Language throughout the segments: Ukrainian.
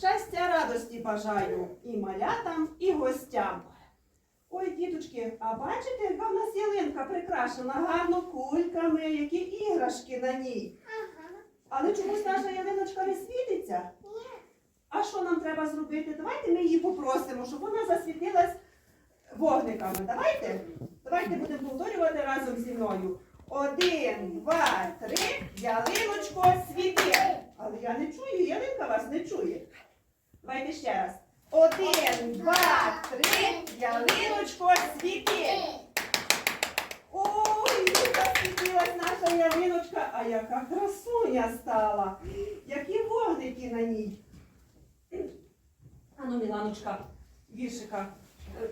Щастя, радості бажаю і малятам, і гостям. Ой, діточки, а бачите, яка в нас ялинка прикрашена гарно кульками, які іграшки на ній. Але чомусь наша ялиночка не світиться. Ні. А що нам треба зробити? Давайте ми її попросимо, щоб вона засвітилась вогниками. Давайте? Давайте будемо повторювати разом зі мною. Один, два, три, ялиночко світи. Але я не чую, ялинка вас не чує. Давайте ще раз. Один, два, три, ялиночко світи. Ой, засвітилась наша ялиночка, а яка красуня стала. Які вогники на ній. Ану, Міланочка, віршика. Е,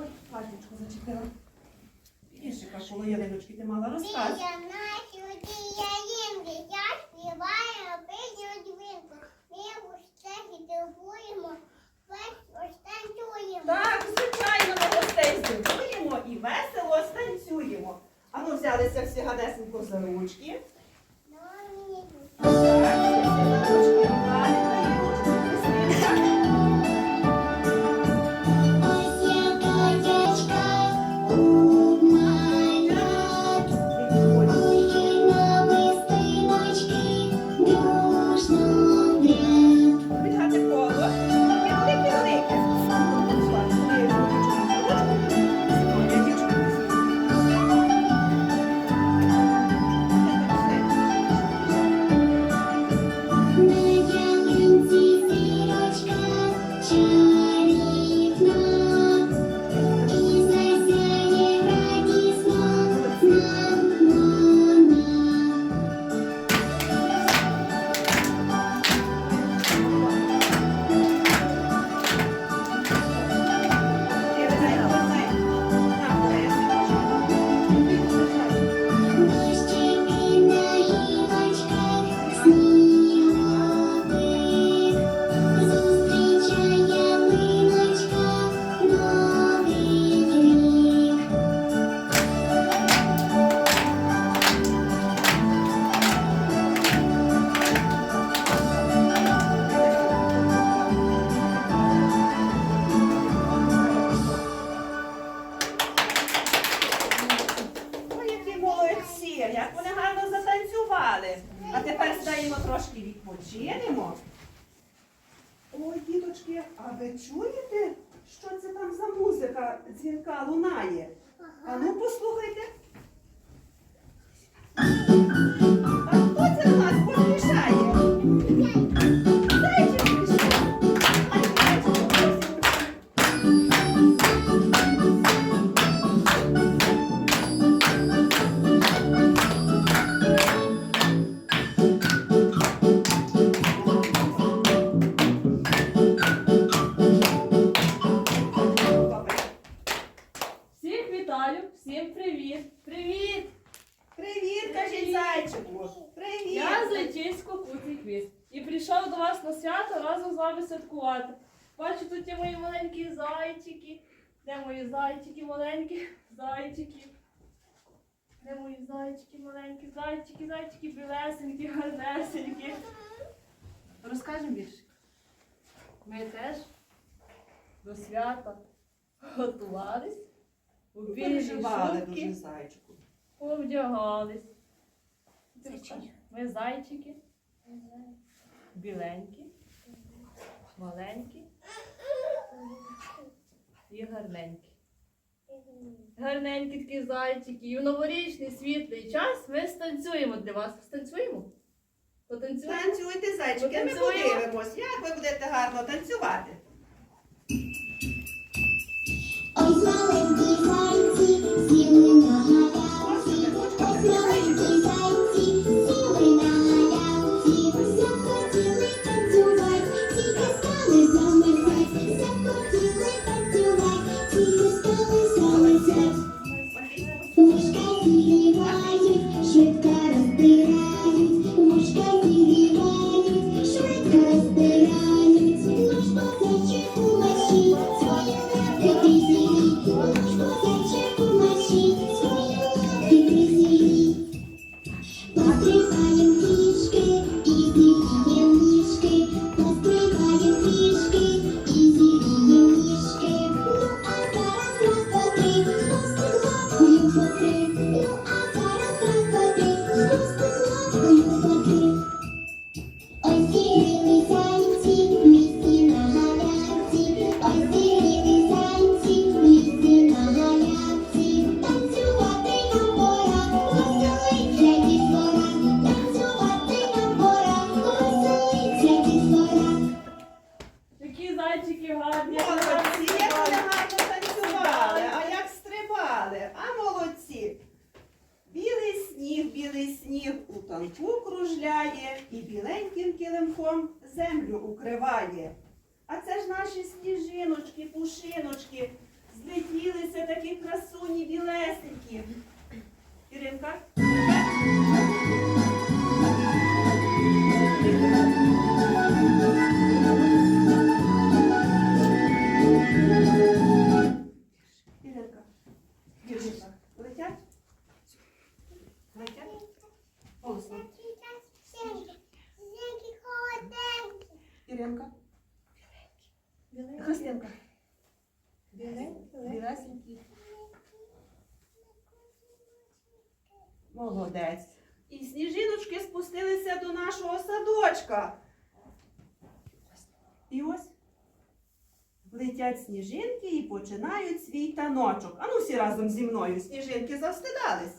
Ой, платічко зачепила. Віршика коло ялиночки ти мала розказ. Я нашої ялинки я співаю пісню дзвінку. Ми гостей дивуємо, весь ось танцюємо. Так, звичайно, ми гостей здивуємо і весело станцюємо. А ну взялися всі гадесенько за ручки. Де мої зайчики маленькі? Зайчики. Де мої зайчики маленькі? Зайчики, зайчики, білесенькі, гарнесенькі. Розкажемо більше. Ми теж до свята готувались. Шубки. дуже зайчику. Повдягались. Зайчики. Ми зайчики, біленькі, маленькі і гарненькі. Гарненькі такі зайчики. І в новорічний світлий час ми станцюємо для вас. Станцюємо? Потанцюємо? Танцюйте, зайчики, ми Потанцюємо. подивимось, як ви будете гарно танцювати. Ось маленькі зайці сіли на галявці, ось молодець. І сніжиночки спустилися до нашого садочка. І ось летять сніжинки і починають свій таночок. Ану всі разом зі мною сніжинки завстидались.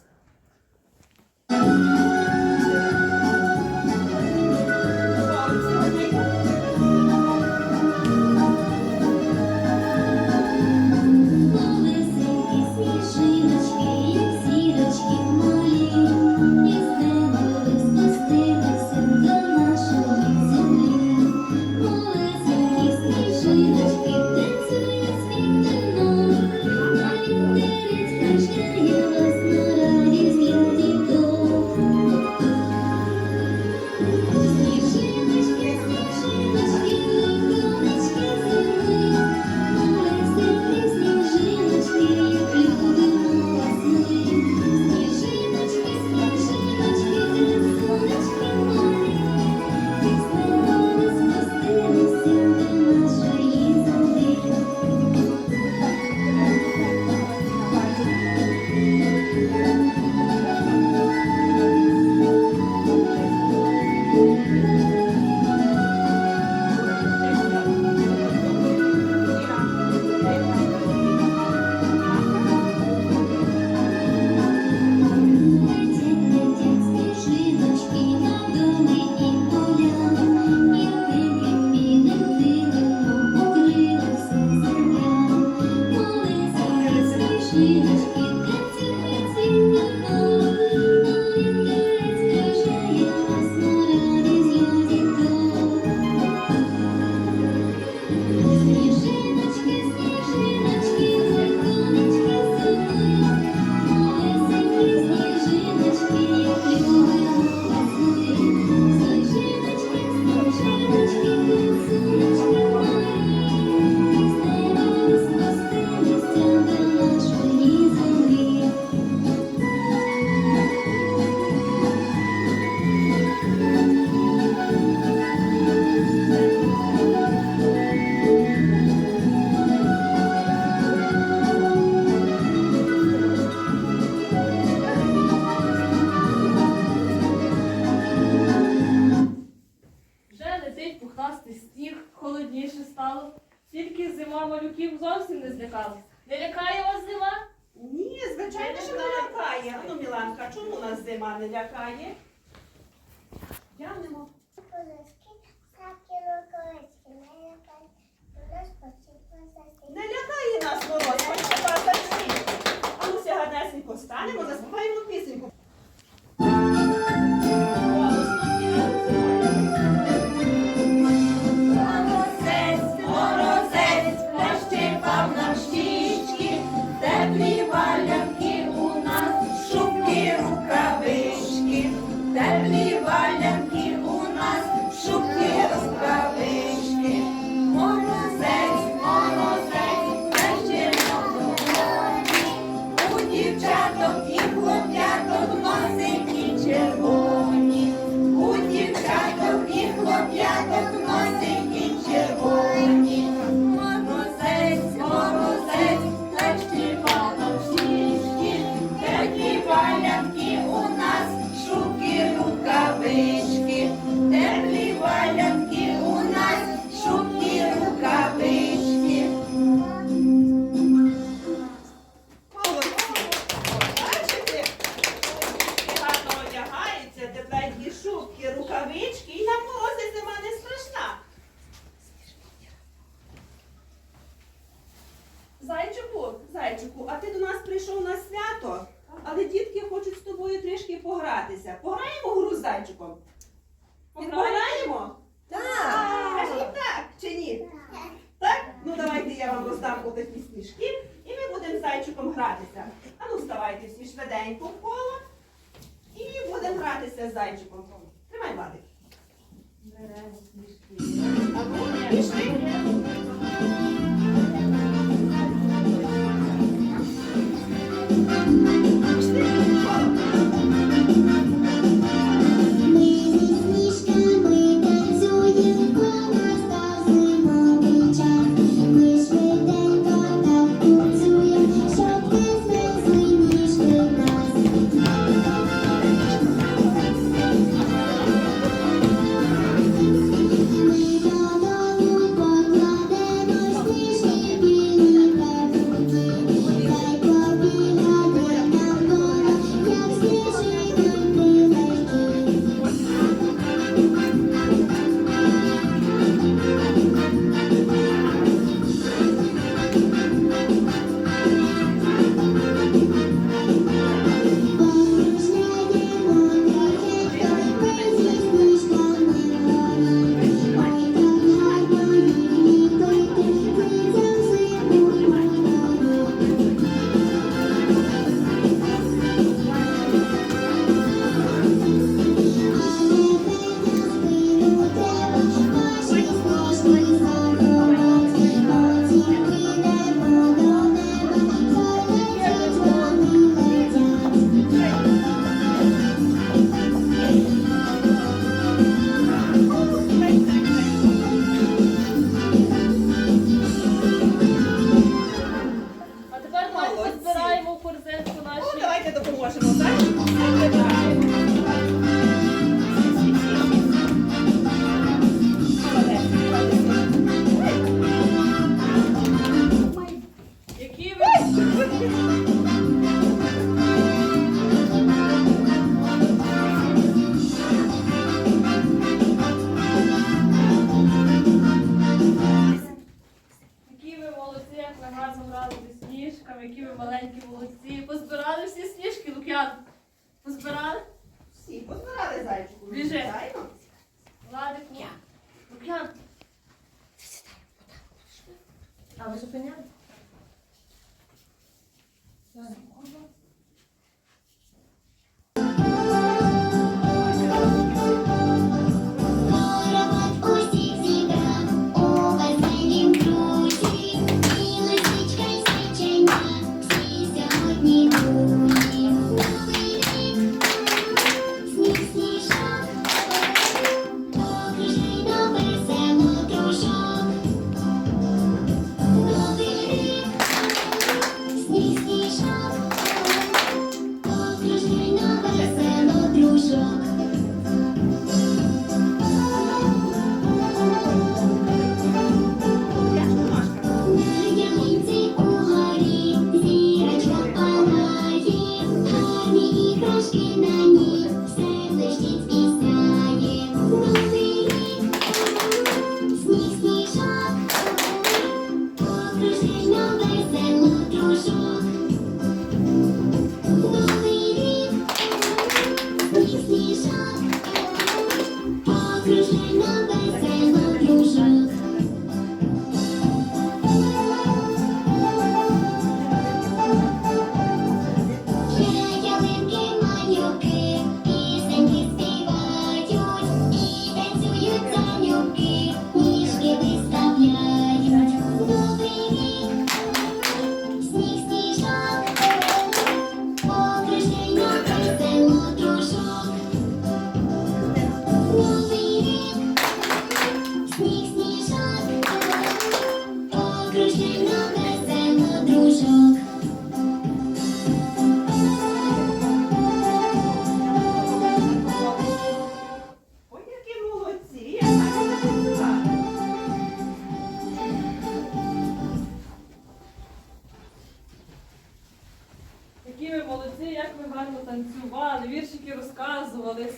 малюків зовсім не злякала. Не лякає вас зима? Ні, звичайно, що не лякає. Ну, Міланка, чому нас зима не лякає? Глянемо. Не лякає нас мороз, почула за всі. А ну ся гарнесенько станемо, заспіваємо пісеньку. зайчиком. Відпограємо? Так. Кажіть так чи ні? Так? Ну давайте я вам розставлю такі сніжки і ми будемо зайчиком гратися. А ну вставайте всі швиденько в коло і будемо гратися з зайчиком. Тримай владик. Беремо сніжки. як ви гарно грали сніжками, які ви маленькі молодці. Позбирали всі сніжки, Лук'ян. Позбирали? Всі позбирали зайчику. Ну, Біжи. Займа. Владик. Ну. Лук'ян. А ви зупиняли?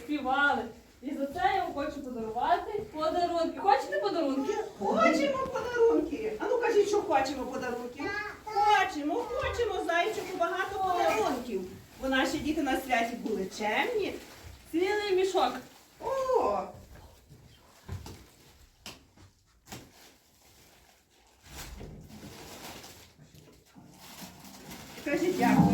співали. І за це я вам хочу подарувати подарунки. Хочете подарунки? Хочемо подарунки. А ну кажіть, що хочемо подарунки. Хочемо, хочемо, зайчику, багато подарунків. Бо наші діти на святі були чемні. Цілий мішок. О! Кажіть дякую.